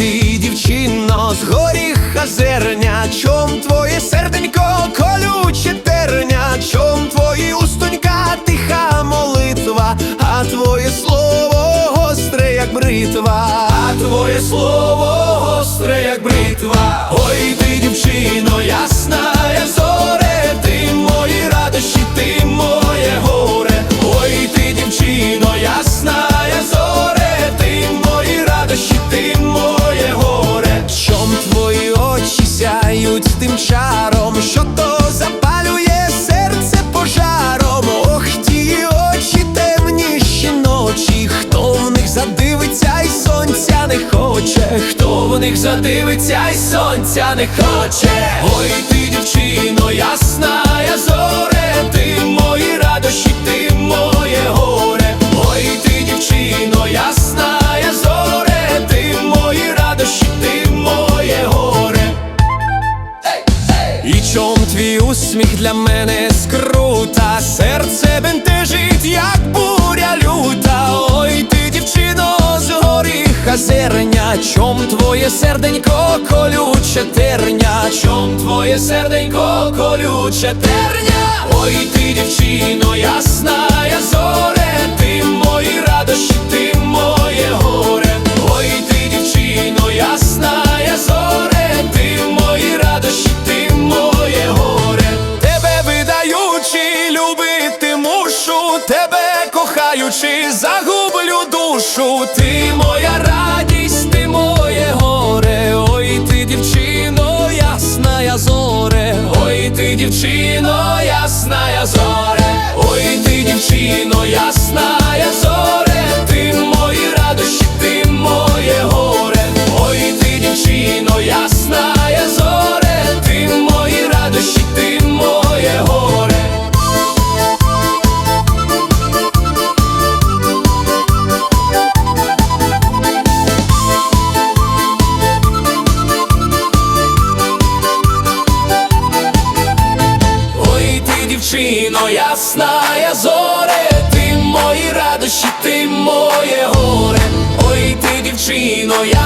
Ти, дівчино, з горіха зерня, чом твоє серденько колюче терня, чом твої устонька тиха молитва, а твоє слово гостре, як бритва, а твоє слово гостре, як бритва. Ой ти, дівчино, ясна, в них задивиться й сонця не хоче. Ой, ти, дівчино, ясна, я зоре, ти мої радощі, ти моє горе. Ой, ти, дівчино, ясна, я зоре, ти мої радощі, ти моє горе. І чом твій усміх для мене скрута, серце бентежить, як буря люта. Горіха чом твоє серденько колюче терня, чом твоє серденько колюче терня. Ой, ти, дівчино, ясна, я зоре, ти мої радощі, ти моє горе. Ой, ти, дівчино, ясна, я зоре, ти мої радощі, ти моє горе. Тебе видаючи, любити мушу, тебе кохаючи, загублю душу. Ти моя радість, Ой, дівчино, ясна, я зоре, ти мої радощі, ти моє горе. Ой, ти, дівчино, я